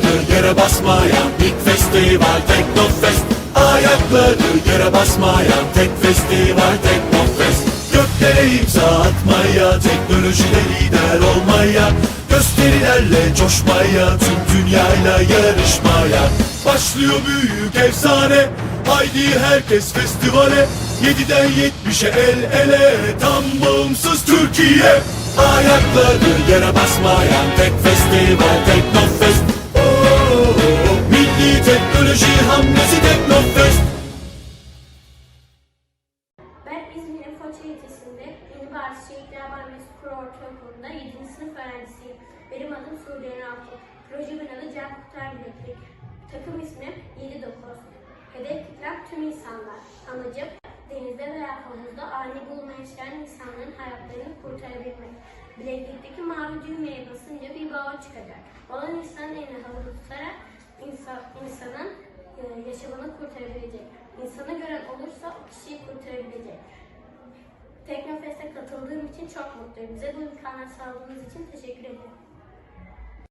Ayakları yere basmayan ilk festival Teknofest. Ayakları yere basmayan tek festival Teknofest. Göklere imza atmaya, teknolojide lider olmaya Gösterilerle coşmaya, tüm dünyayla yarışmaya. Başlıyor büyük efsane, haydi herkes festivale. 7'den 70'e el ele, tam bağımsız Türkiye. Ayakları yere basmayan tek festival Teknofest İzmir'in Foça ilçesinde Bahçe Şehitler Mahallesi Kuru Ortaokulu'nda 7. sınıf öğrencisiyim. Benim adım Sude Altı. Proje adı Can Kurtar Bileklik. Takım ismim 79. Hedef kitlem tüm insanlar. Amacım denizde veya havuzda ani bulma yaşayan insanların hayatlarını kurtarabilmek. Bileklikteki mavi düğmeye basınca bir balon çıkacak. Balon insanın eline havada tutarak insan, insanın e, yaşamını kurtarabilecek. İnsanı gören olursa o kişiyi kurtarabilecek. Teknofest'e katıldığım için çok mutluyum. Bize bu imkanı sağladığınız için teşekkür ederim.